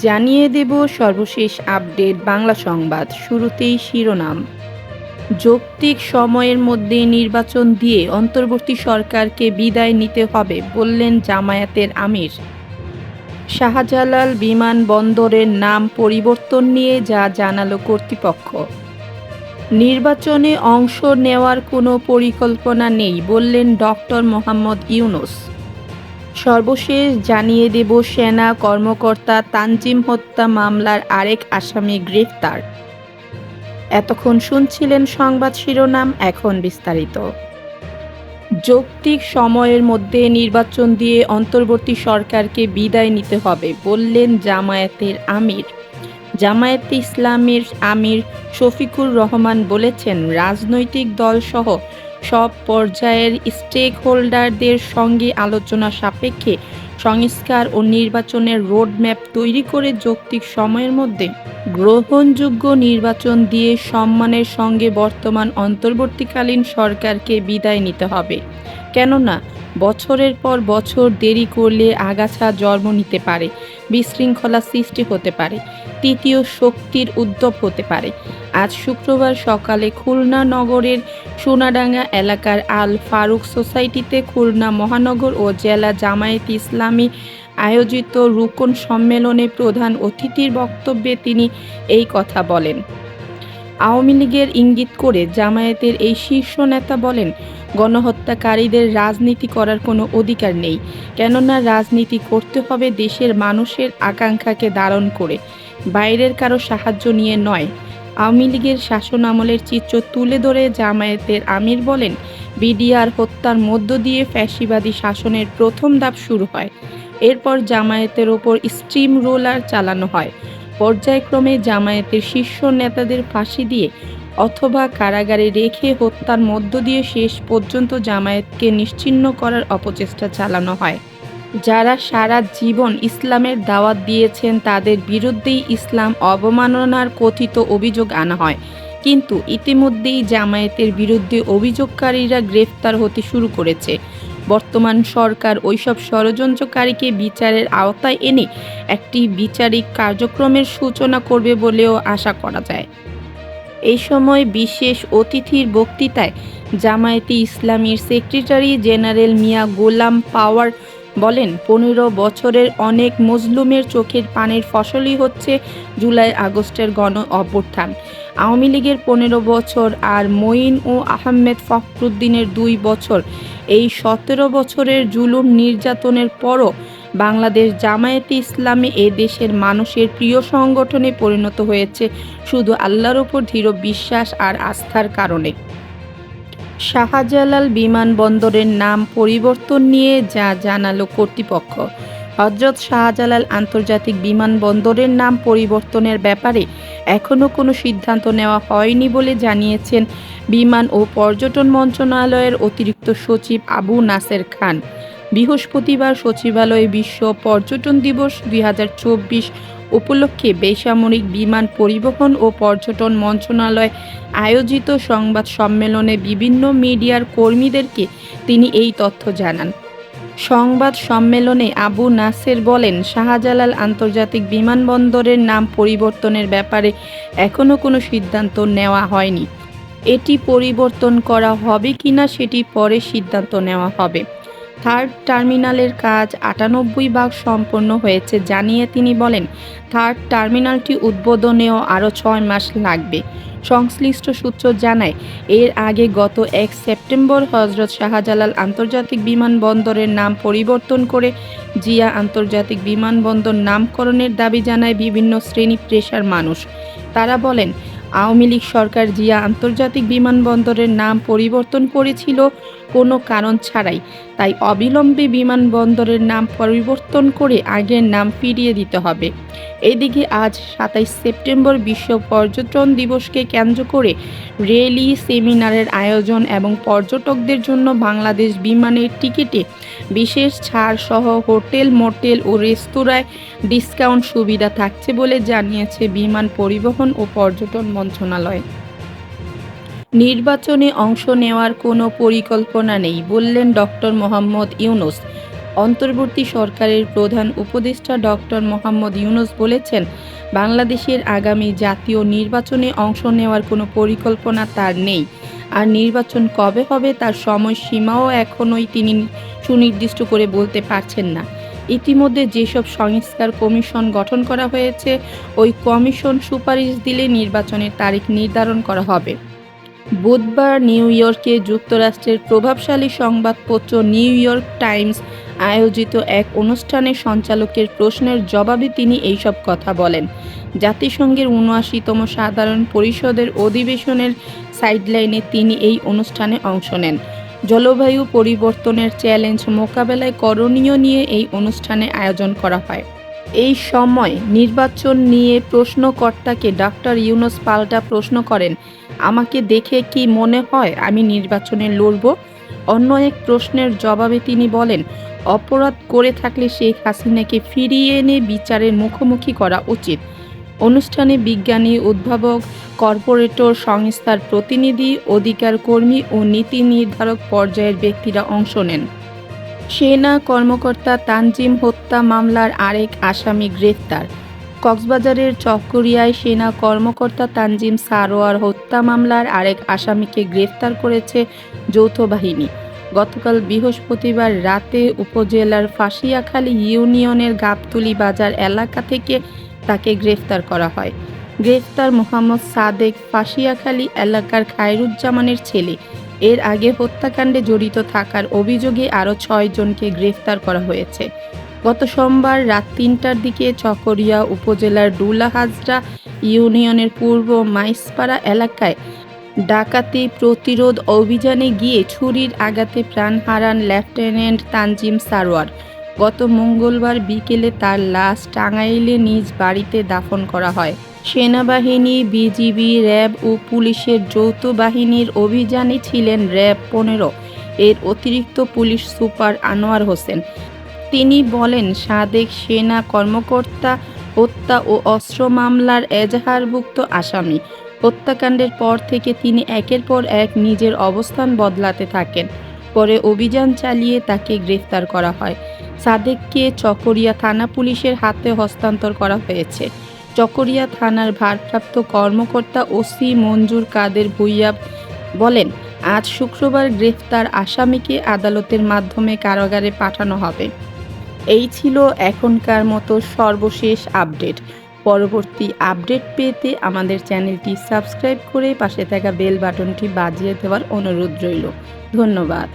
জানিয়ে দেব সর্বশেষ আপডেট বাংলা সংবাদ শুরুতেই শিরোনাম। যৌক্তিক সময়ের মধ্যে নির্বাচন দিয়ে অন্তর্বর্তী সরকারকে বিদায় নিতে হবে বললেন জামায়াতের আমির। শাহজালাল বিমানবন্দরের নাম পরিবর্তন নিয়ে যা জানালো কর্তৃপক্ষ। নির্বাচনে অংশ নেওয়ার কোনো পরিকল্পনা নেই বললেন ডক্টর মোহাম্মদ ইউনুস। সর্বশেষ জানিয়ে দেব সেনা কর্মকর্তা তানজিম হত্যা মামলার আরেক আসামি গ্রেফতার। এতক্ষণ শুনছিলেন সংবাদ শিরোনাম, এখন বিস্তারিত। যৌক্তিক সময়ের মধ্যে নির্বাচন দিয়ে অন্তর্বর্তী সরকারকে বিদায় নিতে হবে বললেন জামায়াতের আমির। জামায়াতে ইসলামের আমির শফিকুর রহমান বলেছেন, রাজনৈতিক দলসহ সব পর্যায়ের স্টেক হোল্ডারদের সঙ্গে আলোচনা সাপেক্ষে সংস্কার ও নির্বাচনের রোডম্যাপ তৈরি করে যৌক্তিক সময়ের মধ্যে গ্রহণযোগ্য নির্বাচন দিয়ে সম্মানের সঙ্গে বর্তমান অন্তর্বর্তীকালীন সরকারকে বিদায় নিতে হবে। কেননা বছরের পর বছর দেরি করলে আগাছা জন্ম নিতে পারে, বিশৃঙ্খলা সৃষ্টি হতে পারে, তৃতীয় শক্তির উদ্যম হতে পারে। আজ শুক্রবার সকালে খুলনা নগরের সোনাডাঙ্গা এলাকার আল ফারুক সোসাইটিতে খুলনা মহানগর ও জেলা জামায়াত ইসলামী আয়োজিত রুকন সম্মেলনে প্রধান অতিথির বক্তব্যে তিনি এই কথা বলেন। আওয়ামী লীগের ইঙ্গিত করে জামায়াতের এই শীর্ষ নেতা বলেন, গণহত্যাকারীদের রাজনীতি করার কোনো অধিকার নেই। কেননা রাজনীতি করতে হবে দেশের মানুষের আকাঙ্ক্ষাকে ধারণ করে। বাইরের কারও সাহায্য নিয়ে নয়। আওয়ামী লীগের শাসন আমলের চিত্র তুলে ধরে জামায়াতের আমির বলেন, বিডিআর হত্যার মধ্য দিয়ে ফ্যাসিবাদী শাসনের প্রথম ধাপ শুরু হয়। এরপর জামায়াতের ওপর স্ট্রিম রোলার চালানো হয়। পর্যায়ক্রমে জামায়াতের শীর্ষ নেতাদের ফাঁসি দিয়ে অথবা কারাগারে রেখে হত্যার মধ্য দিয়ে শেষ পর্যন্ত জামায়াতকে নিশ্চিহ্ন করার অপচেষ্টা চালানো হয়। যারা সারা জীবন ইসলামের দাওয়াত দিয়েছেন, তাদের বিরুদ্ধেই ইসলাম অবমাননার কথিত অভিযোগ আনা হয়। কিন্তু ইতিমধ্যেই জামায়াতের বিরুদ্ধে অভিযোগকারীরা গ্রেফতার হতে শুরু করেছে। বর্তমান সরকার ওইসব ষড়যন্ত্রকারীকে বিচারের আওতায় এনে একটি বিচারিক কার্যক্রমের সূচনা করবে বলেও আশা করা যায়। এই সময় বিশেষ অতিথির বক্তৃতায় জামায়াতে ইসলামীর সেক্রেটারি জেনারেল মিয়া গোলাম পাওয়ার বলেন, পনেরো বছরের অনেক মজলুমের চোখের পানের ফসলই হচ্ছে জুলাই আগস্টের গণ অভ্যুত্থান। আওয়ামী লীগের পনেরো বছর আর মঈন ও আহমেদ ফখরুদ্দিনের দুই বছর। এই সতেরো বছরের জুলুম নির্যাতনের পরও বাংলাদেশ জামায়াতে ইসলামে এ দেশের মানুষের প্রিয় সংগঠনে পরিণত হয়েছে শুধু আল্লাহর ওপর দৃঢ় বিশ্বাস আর আস্থার কারণে। শাহজালাল বিমানবন্দরের নাম পরিবর্তন নিয়ে যা জানালো কর্তৃপক্ষ। হজরত শাহজালাল আন্তর্জাতিক বিমানবন্দরের নাম পরিবর্তনের ব্যাপারে এখনও কোনো সিদ্ধান্ত নেওয়া হয়নি বলে জানিয়েছেন বিমান ও পর্যটন মন্ত্রণালয়ের অতিরিক্ত সচিব আবু নাসের খান। বৃহস্পতিবার সচিবালয়ে বিশ্ব পর্যটন দিবস দুই হাজার চব্বিশ উপলক্ষে বেসামরিক বিমান পরিবহন ও পর্যটন মন্ত্রণালয় আয়োজিত সংবাদ সম্মেলনে বিভিন্ন মিডিয়ার কর্মীদেরকে তিনি এই তথ্য জানান। সংবাদ সম্মেলনে আবু নাসের বলেন, শাহজালাল আন্তর্জাতিক বিমানবন্দরের নাম পরিবর্তনের ব্যাপারে এখনও কোনো সিদ্ধান্ত নেওয়া হয়নি। এটি পরিবর্তন করা হবে কিনা সেটি পরে সিদ্ধান্ত নেওয়া হবে। থার্ড টার্মিনালের কাজ আটানব্বই ভাগ সম্পন্ন হয়েছে জানিয়ে তিনি বলেন, থার্ড টার্মিনালটি উদ্বোধনেও আরও ছয় মাস লাগবে। সংশ্লিষ্ট সূত্র জানায়, এর আগে গত এক সেপ্টেম্বর হজরত শাহজালাল আন্তর্জাতিক বিমানবন্দরের নাম পরিবর্তন করে জিয়া আন্তর্জাতিক বিমানবন্দর নামকরণের দাবি জানায় বিভিন্ন শ্রেণি পেশার মানুষ। তারা বলেন, আওয়ামী লীগ সরকার জিয়া আন্তর্জাতিক বিমানবন্দরের নাম পরিবর্তন করেছিল কোনো কারণ ছাড়াই। তাই অবিলম্বে বিমানবন্দরের নাম পরিবর্তন করে আগের নাম ফিরিয়ে দিতে হবে। এদিকে আজ সাতাইশ সেপ্টেম্বর বিশ্ব পর্যটন দিবসকে কেন্দ্র করে রেলি, সেমিনারের আয়োজন এবং পর্যটকদের জন্য বাংলাদেশ বিমানের টিকিটে বিশেষ ছাড় সহ হোটেল, মোটেল ও রেস্তোরাঁয় ডিসকাউন্ট সুবিধা থাকছে বলে জানিয়েছে বিমান পরিবহন ও পর্যটন মন্ত্রণালয়। নির্বাচনে অংশ নেওয়ার কোনো পরিকল্পনা নেই, বললেন ডক্টর মোহাম্মদ ইউনুস। অন্তর্বর্তী সরকারের প্রধান উপদেষ্টা ডক্টর মোহাম্মদ ইউনুস বলেছেন, বাংলাদেশের আগামী জাতীয় নির্বাচনে অংশ নেওয়ার কোনো পরিকল্পনা তার নেই। আর নির্বাচন কবে হবে তার সময়সীমাও এখনোই তিনি সুনির্দিষ্ট করে বলতে পারছেন না। ইতিমধ্যে যেসব সংস্কার কমিশন গঠন করা হয়েছে, ওই কমিশন সুপারিশ দিলে নির্বাচনের তারিখ নির্ধারণ করা হবে। বুধবার নিউ ইয়র্কে যুক্তরাষ্ট্রের প্রভাবশালী সংবাদপত্র নিউ ইয়র্ক টাইমস আয়োজিত এক অনুষ্ঠানে সঞ্চালকের প্রশ্নের জবাবে তিনি এইসব কথা বলেন। জাতিসংঘের উনআশিতম সাধারণ পরিষদের অধিবেশনের সাইডলাইনে তিনি এই অনুষ্ঠানে অংশ নেন। জলবায়ু পরিবর্তনের চ্যালেঞ্জ মোকাবেলায় করণীয় নিয়ে এই অনুষ্ঠানে আয়োজন করা হয়। এই সময় নির্বাচন নিয়ে প্রশ্নকর্তাকে ডক্টর ইউনুস পাল্টা প্রশ্ন করেন। আমাকে দেখে কি মনে হয় আমি নির্বাচনে লড়ব? অন্য এক প্রশ্নের জবাবে তিনি বলেন, অপরাধ করে থাকলে শেখ হাসিনাকে ফিরিয়ে এনে বিচারের মুখোমুখি করা উচিত। অনুষ্ঠানে বিজ্ঞানী, উদ্ভাবক, কর্পোরেটর, সংস্থার প্রতিনিধি অধিকার কর্মী ও নীতি নির্ধারক পর্যায়ের ব্যক্তিরা অংশ নেন। সেনা কর্মকর্তা তানজিম হত্যা মামলার আরেক আসামি গ্রেফতার। কক্সবাজারের চকরিয়ায় সেনা কর্মকর্তা তানজিম সারোয়ার হত্যা মামলার আরেক আসামিকে গ্রেফতার করেছে যৌথ বাহিনী। গতকাল বৃহস্পতিবার রাতে উপজেলার ফাঁসিয়াখালী ইউনিয়নের গাবতুলি বাজার এলাকা থেকে তাকে গ্রেফতার করা হয়। গ্রেফতার মোহাম্মদ সাদেক ফাঁসিয়াখালী এলাকার খায়রুজ্জামানের ছেলে। এর আগে হত্যাকাণ্ডে জড়িত থাকার অভিযোগে আরও ছয়জনকে গ্রেফতার করা হয়েছে। গত সোমবার রাত তিনটার দিকে চকরিয়া উপজেলার ডুলা হাজরা ইউনিয়নের পূর্ব মাইসপাড়া এলাকায় ডাকাতি প্রতিরোধ অভিযানে গিয়ে ছুরির আঘাতে প্রাণ হারান লেফটেন্যান্ট তানজিম সারোয়ার। গত মঙ্গলবার বিকেলে তার লাশ টাঙ্গাইলে নিজ বাড়িতে দাফন করা হয়। সেনাবাহিনী, বিজিবি, র্যাব ও পুলিশের যৌথ বাহিনীর অভিযানে ছিলেন র্যাব পনেরো। এর অতিরিক্ত পুলিশ সুপার আনোয়ার হোসেন। তিনি বলেন, সাদেক সেনা কর্মকর্তা, হত্যা ও অস্ত্র মামলার এজাহারভুক্ত আসামি। হত্যাকাণ্ডের পর থেকে তিনি একের পর এক নিজের অবস্থান বদলাতে থাকেন। পরে অভিযান চালিয়ে তাকে গ্রেফতার করা হয়। সাদেককে চকরিয়া থানা পুলিশের হাতে হস্তান্তর করা হয়েছে। চকরিয়া থানার ভারপ্রাপ্ত কর্মকর্তা ওসি মঞ্জুর কাদের ভুইয়া বলেন, আজ শুক্রবার গ্রেফতার আসামিকে আদালতের মাধ্যমে কারাগারে পাঠানো হবে। এই ছিল এখনকার মতো সর্বশেষ আপডেট। পরবর্তী আপডেট পেতে আমাদের চ্যানেলটি সাবস্ক্রাইব করে পাশে থাকা বেল বাটনটি বাজিয়ে দেওয়ার অনুরোধ রইল। ধন্যবাদ।